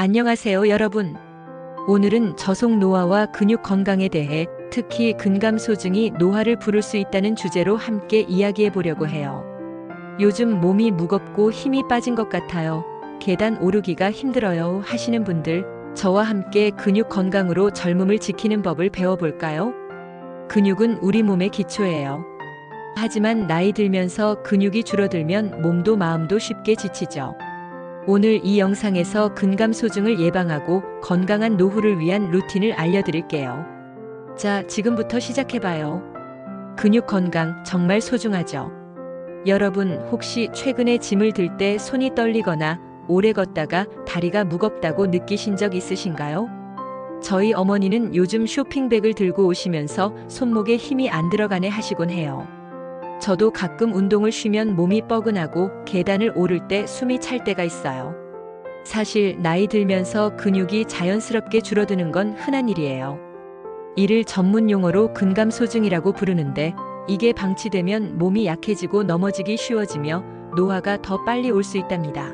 안녕하세요, 여러분. 오늘은 저속 노화와 근육 건강에 대해 특히 근감 소증이 노화를 부를 수 있다는 주제로 함께 이야기해 보려고 해요. 요즘 몸이 무겁고 힘이 빠진 것 같아요. 계단 오르기가 힘들어요 하시는 분들, 저와 함께 근육 건강으로 젊음을 지키는 법을 배워볼까요? 근육은 우리 몸의 기초예요. 하지만 나이 들면서 근육이 줄어들면 몸도 마음도 쉽게 지치죠. 오늘 이 영상에서 근감소증을 예방하고 건강한 노후를 위한 루틴을 알려드릴게요. 자, 지금부터 시작해봐요. 근육 건강 정말 소중하죠. 여러분, 혹시 최근에 짐을 들 때 손이 떨리거나 오래 걷다가 다리가 무겁다고 느끼신 적 있으신가요? 저희 어머니는 요즘 쇼핑백을 들고 오시면서 손목에 힘이 안 들어가네 하시곤 해요. 저도 가끔 운동을 쉬면 몸이 뻐근하고 계단을 오를 때 숨이 찰 때가 있어요. 사실 나이 들면서 근육이 자연스럽게 줄어드는 건 흔한 일이에요. 이를 전문 용어로 근감 소증이라고 부르는데 이게 방치되면 몸이 약해지고 넘어지기 쉬워지며 노화가 더 빨리 올 수 있답니다.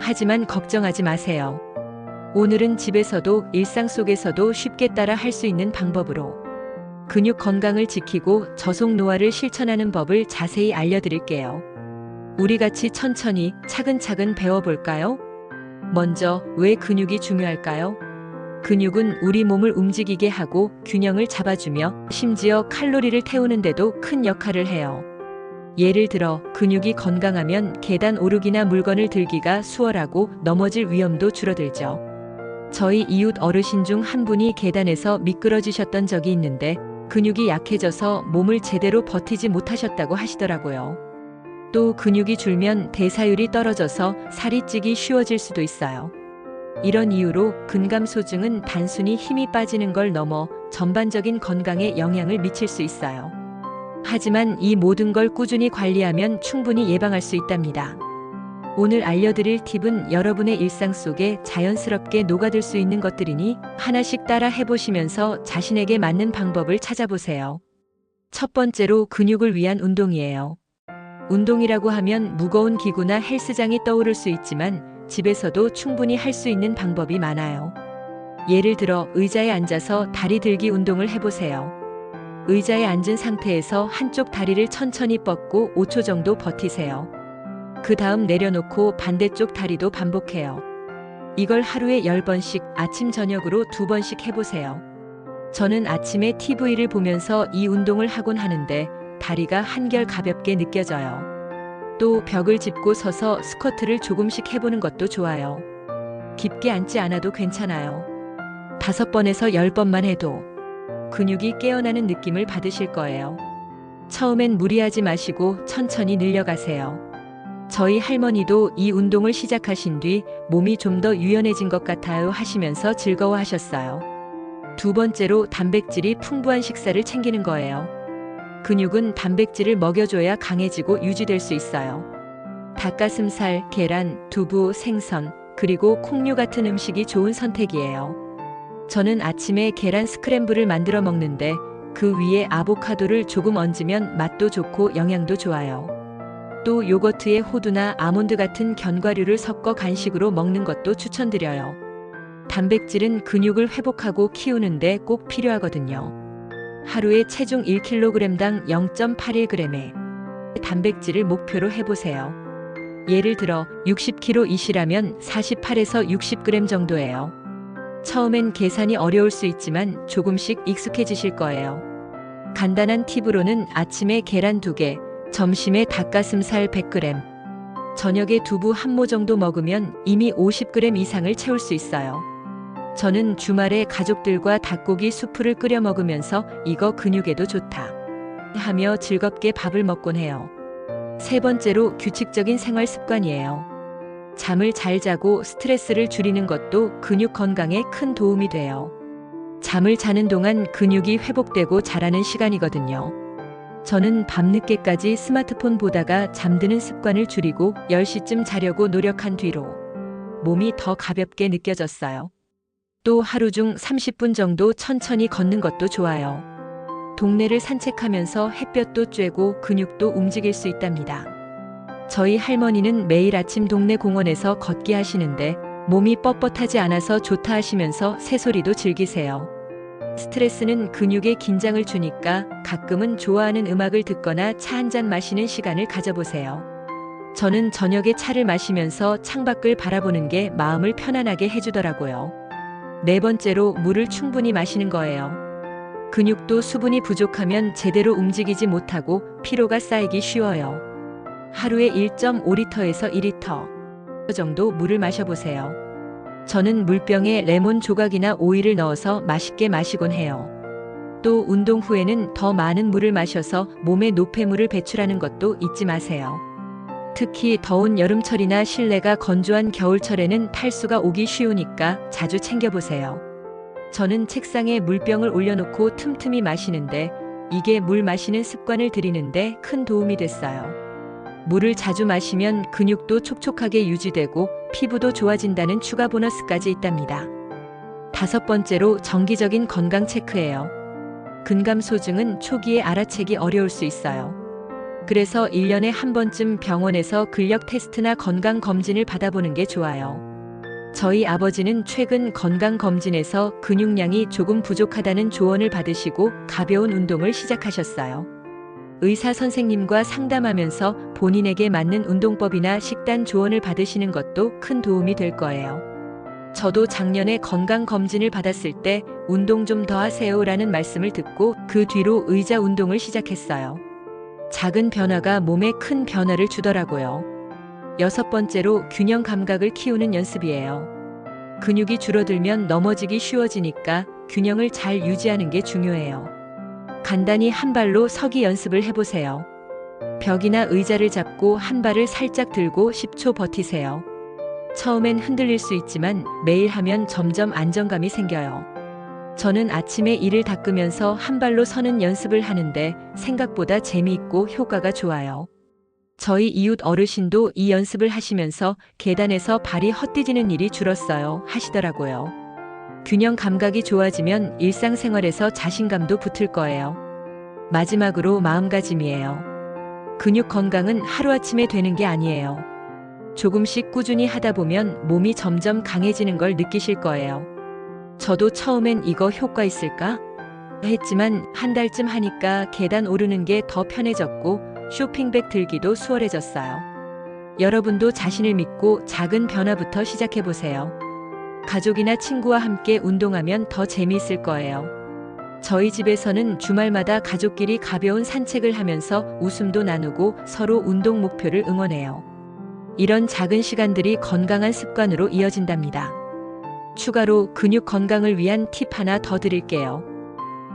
하지만 걱정하지 마세요. 오늘은 집에서도 일상 속에서도 쉽게 따라 할 수 있는 방법으로 근육 건강을 지키고 저속 노화를 실천하는 법을 자세히 알려드릴게요. 우리 같이 천천히 차근차근 배워볼까요? 먼저 왜 근육이 중요할까요? 근육은 우리 몸을 움직이게 하고 균형을 잡아주며 심지어 칼로리를 태우는데도 큰 역할을 해요. 예를 들어 근육이 건강하면 계단 오르기나 물건을 들기가 수월하고 넘어질 위험도 줄어들죠. 저희 이웃 어르신 중 한 분이 계단에서 미끄러지셨던 적이 있는데 근육이 약해져서 몸을 제대로 버티지 못하셨다고 하시더라고요. 또 근육이 줄면 대사율이 떨어져서 살이 찌기 쉬워질 수도 있어요. 이런 이유로 근감소증은 단순히 힘이 빠지는 걸 넘어 전반적인 건강에 영향을 미칠 수 있어요. 하지만 이 모든 걸 꾸준히 관리하면 충분히 예방할 수 있답니다. 오늘 알려드릴 팁은 여러분의 일상 속에 자연스럽게 녹아들 수 있는 것들이니 하나씩 따라 해보시면서 자신에게 맞는 방법을 찾아보세요. 첫 번째로 근육을 위한 운동이에요. 운동이라고 하면 무거운 기구나 헬스장이 떠오를 수 있지만 집에서도 충분히 할 수 있는 방법이 많아요. 예를 들어 의자에 앉아서 다리 들기 운동을 해보세요. 의자에 앉은 상태에서 한쪽 다리를 천천히 뻗고 5초 정도 버티세요. 그 다음 내려놓고 반대쪽 다리도 반복해요. 이걸 하루에 10번씩 아침 저녁으로 두 번씩 해보세요. 저는 아침에 TV를 보면서 이 운동을 하곤 하는데 다리가 한결 가볍게 느껴져요. 또 벽을 짚고 서서 스쿼트를 조금씩 해보는 것도 좋아요. 깊게 앉지 않아도 괜찮아요. 다섯 번에서 열 번만 해도 근육이 깨어나는 느낌을 받으실 거예요. 처음엔 무리하지 마시고 천천히 늘려가세요. 저희 할머니도 이 운동을 시작하신 뒤 몸이 좀 더 유연해진 것 같아요 하시면서 즐거워하셨어요. 두 번째로 단백질이 풍부한 식사를 챙기는 거예요. 근육은 단백질을 먹여줘야 강해지고 유지될 수 있어요. 닭가슴살, 계란, 두부, 생선, 그리고 콩류 같은 음식이 좋은 선택이에요. 저는 아침에 계란 스크램블을 만들어 먹는데 그 위에 아보카도를 조금 얹으면 맛도 좋고 영양도 좋아요. 또 요거트에 호두나 아몬드 같은 견과류를 섞어 간식으로 먹는 것도 추천드려요. 단백질은 근육을 회복하고 키우는데 꼭 필요하거든요. 하루에 체중 1kg당 0.81g의 단백질을 목표로 해보세요. 예를 들어 60kg이시라면 48에서 60g 정도예요. 처음엔 계산이 어려울 수 있지만 조금씩 익숙해지실 거예요. 간단한 팁으로는 아침에 계란 2개, 점심에 닭가슴살 100g, 저녁에 두부 한 모 정도 먹으면 이미 50g 이상을 채울 수 있어요. 저는 주말에 가족들과 닭고기 수프를 끓여 먹으면서 이거 근육에도 좋다. 하며 즐겁게 밥을 먹곤 해요. 세 번째로 규칙적인 생활 습관이에요. 잠을 잘 자고 스트레스를 줄이는 것도 근육 건강에 큰 도움이 돼요. 잠을 자는 동안 근육이 회복되고 자라는 시간이거든요. 저는 밤늦게까지 스마트폰 보다가 잠드는 습관을 줄이고 10시쯤 자려고 노력한 뒤로 몸이 더 가볍게 느껴졌어요. 또 하루 중 30분 정도 천천히 걷는 것도 좋아요. 동네를 산책하면서 햇볕도 쬐고 근육도 움직일 수 있답니다. 저희 할머니는 매일 아침 동네 공원에서 걷기 하시는데 몸이 뻣뻣하지 않아서 좋다 하시면서 새소리도 즐기세요. 스트레스는 근육에 긴장을 주니까 가끔은 좋아하는 음악을 듣거나 차 한 잔 마시는 시간을 가져보세요. 저는 저녁에 차를 마시면서 창밖을 바라보는 게 마음을 편안하게 해주더라고요. 네 번째로 물을 충분히 마시는 거예요. 근육도 수분이 부족하면 제대로 움직이지 못하고 피로가 쌓이기 쉬워요. 하루에 1.5리터에서 2리터 정도 물을 마셔보세요. 저는 물병에 레몬 조각이나 오일을 넣어서 맛있게 마시곤 해요. 또 운동 후에는 더 많은 물을 마셔서 몸에 노폐물을 배출하는 것도 잊지 마세요. 특히 더운 여름철이나 실내가 건조한 겨울철에는 탈수가 오기 쉬우니까 자주 챙겨보세요. 저는 책상에 물병을 올려놓고 틈틈이 마시는데 이게 물 마시는 습관을 들이는데 큰 도움이 됐어요. 물을 자주 마시면 근육도 촉촉하게 유지되고 피부도 좋아진다는 추가 보너스까지 있답니다. 다섯 번째로 정기적인 건강 체크예요. 근감 소증은 초기에 알아채기 어려울 수 있어요. 그래서 1년에 한 번쯤 병원에서 근력 테스트나 건강 검진을 받아보는 게 좋아요. 저희 아버지는 최근 건강 검진에서 근육량이 조금 부족하다는 조언을 받으시고 가벼운 운동을 시작하셨어요. 의사 선생님과 상담하면서 본인에게 맞는 운동법이나 식단 조언을 받으시는 것도 큰 도움이 될 거예요. 저도 작년에 건강 검진을 받았을 때 운동 좀 더 하세요 라는 말씀을 듣고 그 뒤로 의자 운동을 시작했어요. 작은 변화가 몸에 큰 변화를 주더라고요. 여섯 번째로 균형 감각을 키우는 연습이에요. 근육이 줄어들면 넘어지기 쉬워지니까 균형을 잘 유지하는 게 중요해요. 간단히 한 발로 서기 연습을 해보세요. 벽이나 의자를 잡고 한 발을 살짝 들고 10초 버티세요. 처음엔 흔들릴 수 있지만 매일 하면 점점 안정감이 생겨요. 저는 아침에 이를 닦으면서 한 발로 서는 연습을 하는데 생각보다 재미있고 효과가 좋아요. 저희 이웃 어르신도 이 연습을 하시면서 계단에서 발이 헛디지는 일이 줄었어요 하시더라고요. 균형 감각이 좋아지면 일상생활에서 자신감도 붙을 거예요. 마지막으로 마음가짐이에요. 근육 건강은 하루아침에 되는 게 아니에요. 조금씩 꾸준히 하다 보면 몸이 점점 강해지는 걸 느끼실 거예요. 저도 처음엔 이거 효과 있을까? 했지만 한 달쯤 하니까 계단 오르는 게 더 편해졌고 쇼핑백 들기도 수월해졌어요. 여러분도 자신을 믿고 작은 변화부터 시작해보세요. 가족이나 친구와 함께 운동하면 더 재미있을 거예요. 저희 집에서는 주말마다 가족끼리 가벼운 산책을 하면서 웃음도 나누고 서로 운동 목표를 응원해요. 이런 작은 시간들이 건강한 습관으로 이어진답니다. 추가로 근육 건강을 위한 팁 하나 더 드릴게요.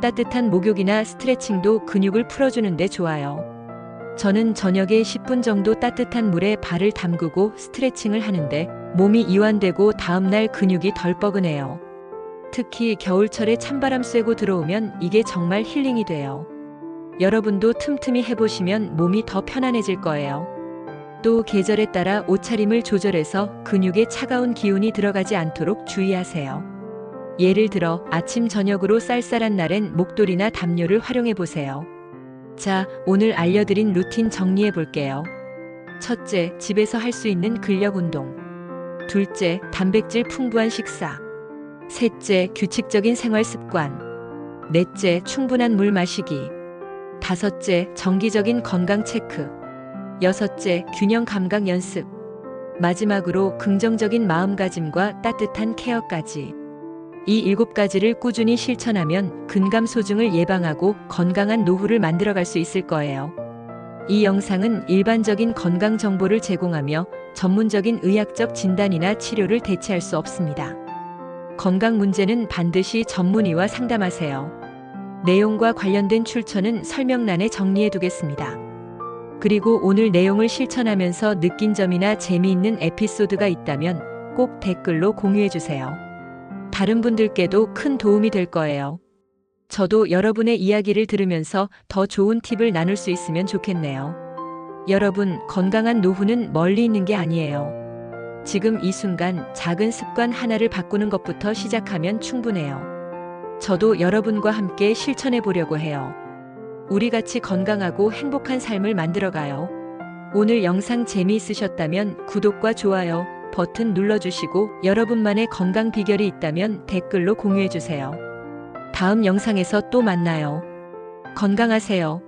따뜻한 목욕이나 스트레칭도 근육을 풀어주는데 좋아요. 저는 저녁에 10분 정도 따뜻한 물에 발을 담그고 스트레칭을 하는데 몸이 이완되고 다음날 근육이 덜 뻐근해요. 특히 겨울철에 찬바람 쐬고 들어오면 이게 정말 힐링이 돼요. 여러분도 틈틈이 해보시면 몸이 더 편안해질 거예요. 또 계절에 따라 옷차림을 조절해서 근육에 차가운 기운이 들어가지 않도록 주의하세요. 예를 들어 아침 저녁으로 쌀쌀한 날엔 목도리나 담요를 활용해 보세요. 자, 오늘 알려드린 루틴 정리해 볼게요. 첫째, 집에서 할 수 있는 근력 운동. 둘째, 단백질 풍부한 식사. 셋째, 규칙적인 생활 습관. 넷째, 충분한 물 마시기. 다섯째, 정기적인 건강 체크. 여섯째, 균형 감각 연습. 마지막으로 긍정적인 마음가짐과 따뜻한 케어까지. 이 일곱 가지를 꾸준히 실천하면 근감 소증을 예방하고 건강한 노후를 만들어갈 수 있을 거예요. 이 영상은 일반적인 건강 정보를 제공하며 전문적인 의학적 진단이나 치료를 대체할 수 없습니다. 건강 문제는 반드시 전문의와 상담하세요. 내용과 관련된 출처는 설명란에 정리해 두겠습니다. 그리고 오늘 내용을 실천하면서 느낀 점이나 재미있는 에피소드가 있다면 꼭 댓글로 공유해 주세요. 다른 분들께도 큰 도움이 될 거예요. 저도 여러분의 이야기를 들으면서 더 좋은 팁을 나눌 수 있으면 좋겠네요. 여러분, 건강한 노후는 멀리 있는 게 아니에요. 지금 이 순간 작은 습관 하나를 바꾸는 것부터 시작하면 충분해요. 저도 여러분과 함께 실천해 보려고 해요. 우리 같이 건강하고 행복한 삶을 만들어가요. 오늘 영상 재미있으셨다면 구독과 좋아요, 버튼 눌러주시고 여러분만의 건강 비결이 있다면 댓글로 공유해주세요. 다음 영상에서 또 만나요. 건강하세요.